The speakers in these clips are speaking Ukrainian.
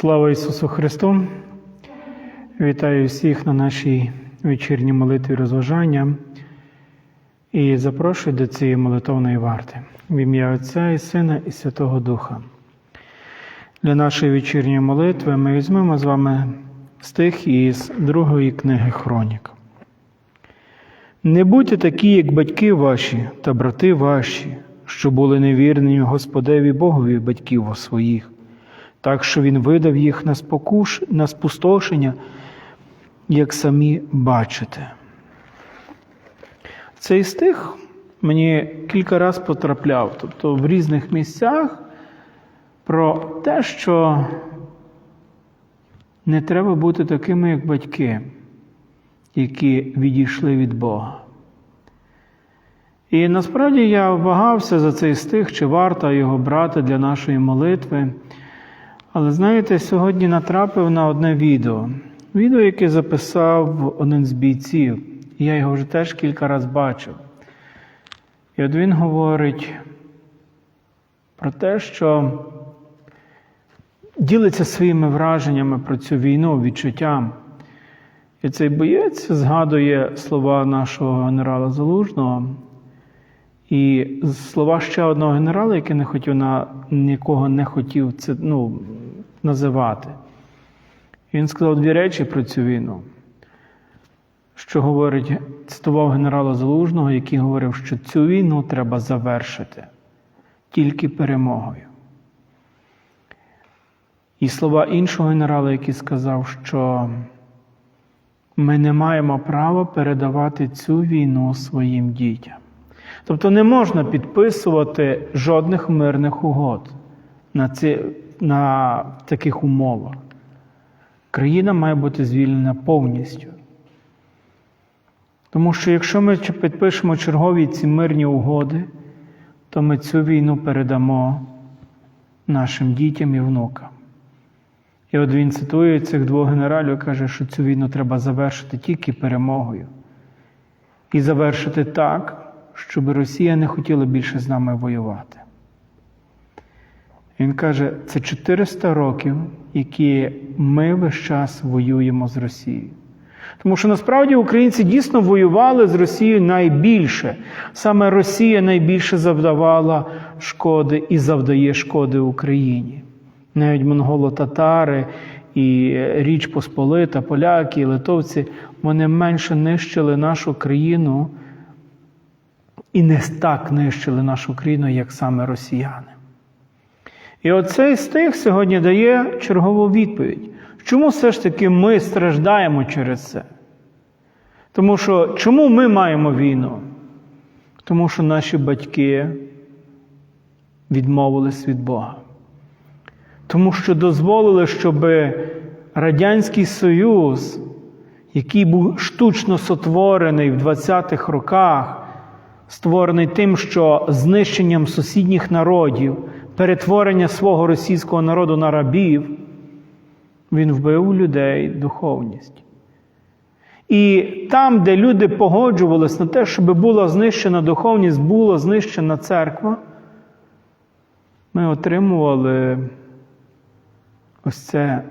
Слава Ісусу Христу! Вітаю всіх на нашій вечірній молитві розважання і запрошую до цієї молитовної варти в ім'я Отця і Сина і Святого Духа. Для нашої вечірньої молитви ми візьмемо з вами стих із другої книги Хронік. Не будьте такі, як батьки ваші та брати ваші, що були невірні Господеві Богові батьків своїх, так що Він видав їх на, спокуш... на спустошення, як самі бачите. Цей стих мені кілька разів потрапляв, тобто в різних місцях про те, що не треба бути такими, як батьки, які відійшли від Бога. І насправді я вагався за цей стих, чи варто його брати для нашої молитви. Але знаєте, сьогодні натрапив на одне відео. Відео, яке записав один з бійців. Я його вже теж кілька разів бачив. І от він говорить про те, що ділиться своїми враженнями про цю війну, відчуттям. І цей боєць згадує слова нашого генерала Залужного і слова ще одного генерала, який не хотів на нікого не хотів це ну, називати. Він сказав дві речі про цю війну, що говорить, цитував генерала Залужного, який говорив, що цю війну треба завершити тільки перемогою. І слова іншого генерала, який сказав, що ми не маємо права передавати цю війну своїм дітям. Тобто не можна підписувати жодних мирних угод на, ці, на таких умовах. Країна має бути звільнена повністю. Тому що якщо ми підпишемо чергові ці мирні угоди, то ми цю війну передамо нашим дітям і внукам. І от він цитує цих двох генералів каже, що цю війну треба завершити тільки перемогою. І завершити так, щоб Росія не хотіла більше з нами воювати. Він каже, це 400 років, які ми весь час воюємо з Росією. Тому що насправді українці дійсно воювали з Росією найбільше. Саме Росія найбільше завдавала шкоди і завдає шкоди Україні. Навіть монголо-татари і Річ Посполита, поляки, і литовці, вони менше нищили нашу країну і не так нищили нашу країну, як саме росіяни. І оцей стих сьогодні дає чергову відповідь. Чому все ж таки ми страждаємо через це? Тому що чому ми маємо війну? Тому що наші батьки відмовились від Бога. Тому що дозволили, щоб Радянський Союз, який був штучно сотворений в 20-х роках, створений тим, що знищенням сусідніх народів, перетворення свого російського народу на рабів, він вбив людей духовність. І там, де люди погоджувалися на те, щоб була знищена духовність, була знищена церква, ми отримували ось це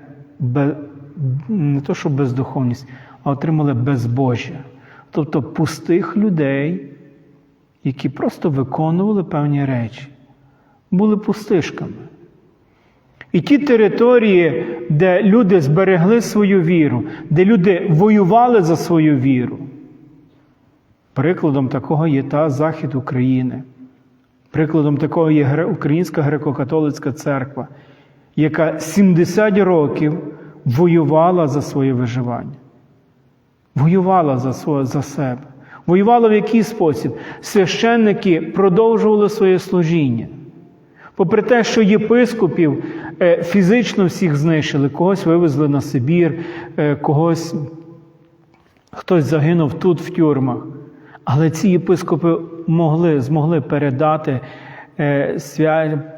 не то, що бездуховність, а отримали безбожжя. Тобто пустих людей, які просто виконували певні речі, були пустишками. І ті території, де люди зберегли свою віру, де люди воювали за свою віру. Прикладом такого є та Захід України. Прикладом такого є Українська греко-католицька церква, яка 70 років воювала за своє виживання. Воювала за, своє, за себе. Воювала в який спосіб? Священники продовжували своє служіння. Попри те, що єпископів фізично всіх знищили, когось вивезли на Сибір, когось хтось загинув тут в тюрмах. Але ці єпископи могли, змогли передати,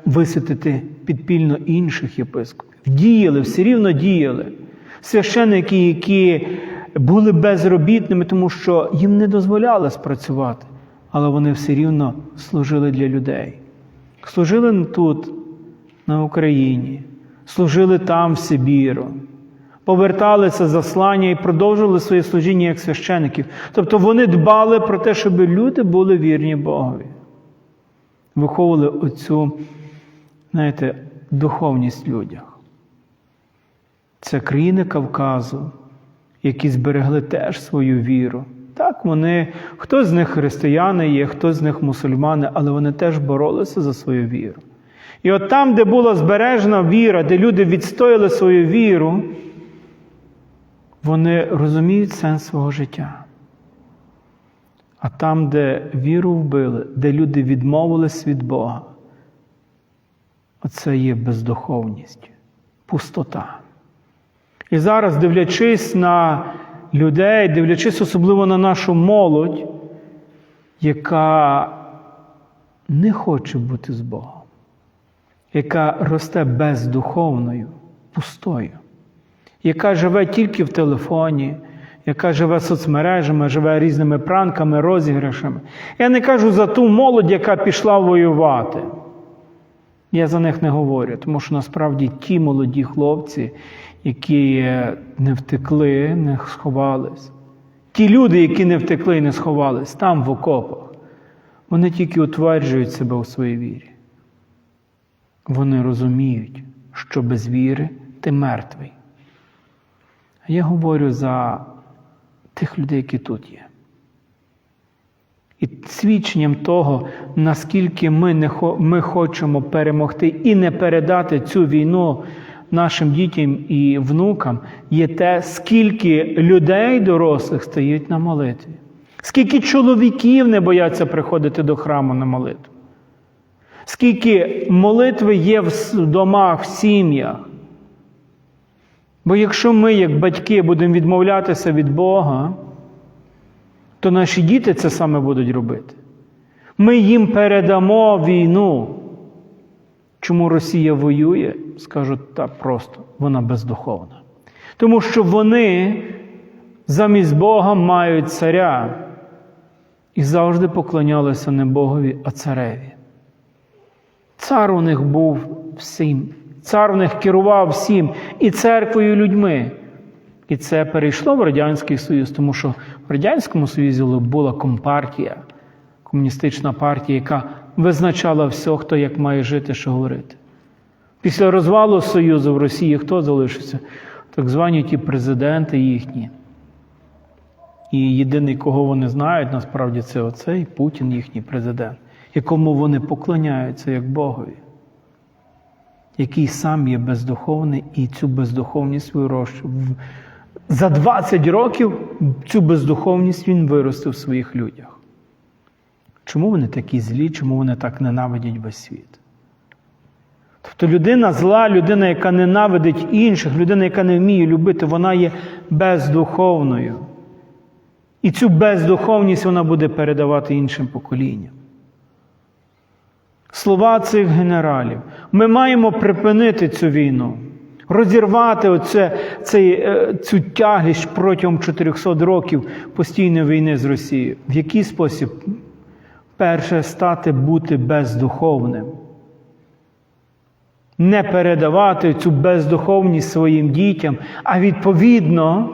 висвятити підпільно інших єпископів. Діяли, все рівно діяли. Священники, які були безробітними, тому що їм не дозволяли спрацювати, але вони все рівно служили для людей. Служили тут, на Україні, служили там в Сибіру, поверталися з заслання і продовжували своє служіння як священиків. Тобто вони дбали про те, щоб люди були вірні Богові. Виховували оцю, знаєте, духовність в людях. Це країни Кавказу, які зберегли теж свою віру. Так, вони, хто з них християни є, хто з них мусульмани, але вони теж боролися за свою віру. І от там, де була збережена віра, де люди відстояли свою віру, вони розуміють сенс свого життя. А там, де віру вбили, де люди відмовились від Бога, оце є бездуховність, пустота. І зараз, дивлячись на людей, дивлячись особливо на нашу молодь, яка не хоче бути з Богом, яка росте бездуховною, пустою, яка живе тільки в телефоні, яка живе соцмережами, живе різними пранками, розіграшами. Я не кажу за ту молодь, яка пішла воювати. Я за них не говорю, тому що насправді ті молоді хлопці, які не втекли, не сховались, ті люди, які не втекли і не сховались, там в окопах, вони тільки утверджують себе у своїй вірі. Вони розуміють, що без віри ти мертвий. А я говорю за тих людей, які тут є. І свідченням того, наскільки ми, не ми хочемо перемогти і не передати цю війну нашим дітям і внукам, є те, скільки людей дорослих стоїть на молитві, скільки чоловіків не бояться приходити до храму на молитву, скільки молитви є в домах, в сім'ях. Бо якщо ми, як батьки, будемо відмовлятися від Бога, то наші діти це саме будуть робити. Ми їм передамо війну. Чому Росія воює? Скажуть так просто, вона бездуховна. Тому що вони замість Бога мають царя і завжди поклонялися не Богові, а цареві. Цар у них був всім. Цар у них керував всім і церквою, і людьми. І це перейшло в Радянський Союз, тому що в Радянському Союзі була компартія, комуністична партія, яка визначала все, хто як має жити, що говорити. Після розвалу Союзу в Росії хто залишився? Так звані ті президенти їхні. І єдиний, кого вони знають, насправді, це оцей Путін, їхній президент, якому вони поклоняються як Богові, який сам є бездуховний і цю бездуховність вирощує. За 20 років цю бездуховність він виростив в своїх людях. Чому вони такі злі, чому вони так ненавидять весь світ? Тобто людина зла, людина, яка ненавидить інших, людина, яка не вміє любити, вона є бездуховною. І цю бездуховність вона буде передавати іншим поколінням. Слова цих генералів. Ми маємо припинити цю війну розірвати оце, цей, цю тяглість протягом 400 років постійної війни з Росією. В який спосіб? Перше, стати бути бездуховним. Не передавати цю бездуховність своїм дітям, а відповідно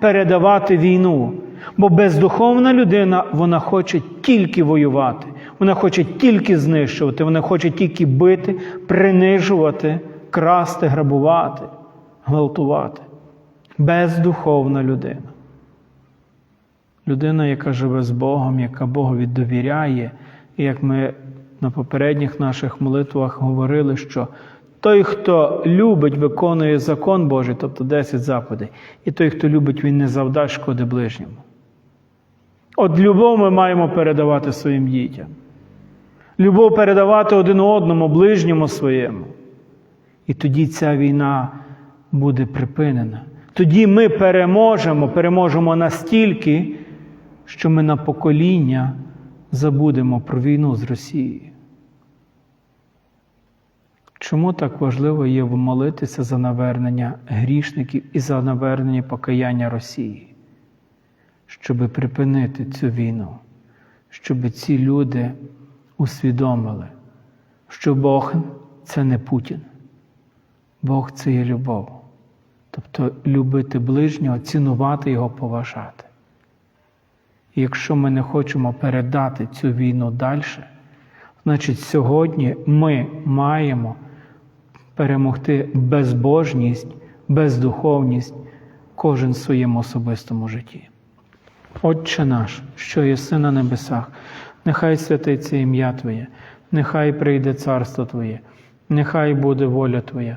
передавати війну. Бо бездуховна людина вона хоче тільки воювати, вона хоче тільки знищувати, вона хоче тільки бити, принижувати красти, грабувати, гвалтувати. Бездуховна людина. Людина, яка живе з Богом, яка Богові довіряє, і як ми на попередніх наших молитвах говорили, що той, хто любить, виконує закон Божий, тобто 10 заповідей, і той, хто любить, він не завдасть шкоди ближньому. От любов ми маємо передавати своїм дітям. Любов передавати один одному, ближньому своєму. І тоді ця війна буде припинена. Тоді ми переможемо, переможемо настільки, що ми на покоління забудемо про війну з Росією. Чому так важливо є молитися за навернення грішників і за навернення покаяння Росії? Щоб припинити цю війну, щоб ці люди усвідомили, що Бог це не Путін. Бог це є любов. Тобто любити ближнього, цінувати його, поважати. І якщо ми не хочемо передати цю війну далі, значить сьогодні ми маємо перемогти безбожність, бездуховність кожен в своєму особистому житті. Отче наш, що єси на небесах, нехай святиться ім'я Твоє, нехай прийде царство Твоє, нехай буде воля Твоя,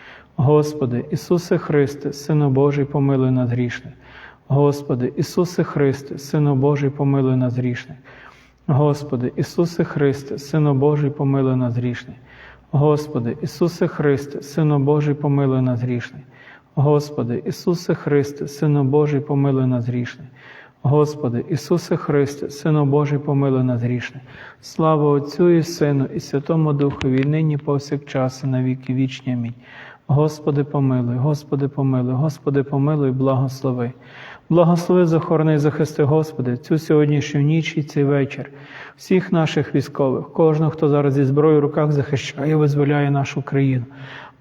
Господи, Ісусе Христе, Сину Божий, помилуй нас грішний. Господи, Ісусе Христе, Сину Божий, помилуй нас грішний. Господи, Ісусе Христе, Сину Божий, помилуй нас грішний. Господи, Ісусе Христе, Сину Божий, помилуй нас грішний. Господи, Ісусе Христе, Сину Божий, помилуй нас грішний. Господи, Ісусе Христе, Сину Божий, помилуй нас грішний. Слава Отцю і Сину, і Святому Духові, нині повсякчас, і на віки вічні. Амінь. Господи, помилуй, Господи, помилуй, Господи, помилуй, благослови. Благослови, захорони, захисти, Господи, цю сьогоднішню ніч і цей вечір, всіх наших військових, кожного, хто зараз зі зброєю в руках захищає, і визволяє нашу країну.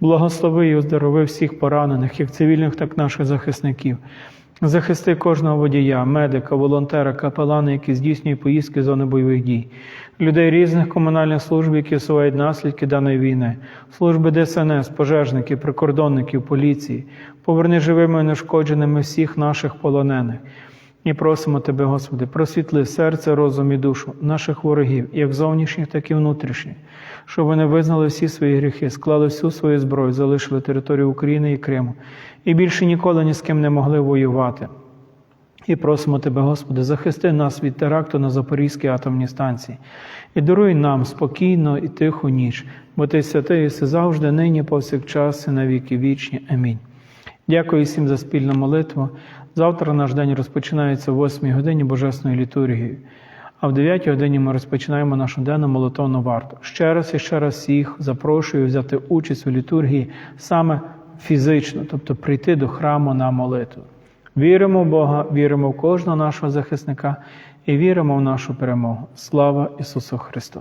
Благослови і оздорови всіх поранених, як цивільних, так і наших захисників. Захисти кожного водія, медика, волонтера, капелана, які здійснюють поїздки зони бойових дій, людей різних комунальних служб, які усувають наслідки даної війни, служби ДСНС, пожежників, прикордонників, поліції, поверни живими і нешкодженими всіх наших полонених. І просимо Тебе, Господи, просвітли серце, розум і душу наших ворогів, як зовнішніх, так і внутрішніх, щоб вони визнали всі свої гріхи, склали всю свою зброю, залишили територію України і Криму, і більше ніколи ні з ким не могли воювати. І просимо Тебе, Господи, захисти нас від теракту на Запорізькій атомній станції і даруй нам спокійно і тиху ніч, бо Ти святий єси завжди, нині, повсякчас, і на віки вічні. Амінь. Дякую всім за спільну молитву. Завтра наш день розпочинається о 8 годині Божественної літургії, а в 9 годині ми розпочинаємо нашу денну молитовну варту. Ще раз і ще раз всіх запрошую взяти участь у літургії саме фізично, тобто прийти до храму на молитву. Віримо в Бога, віримо в кожного нашого захисника і віримо в нашу перемогу. Слава Ісусу Христу!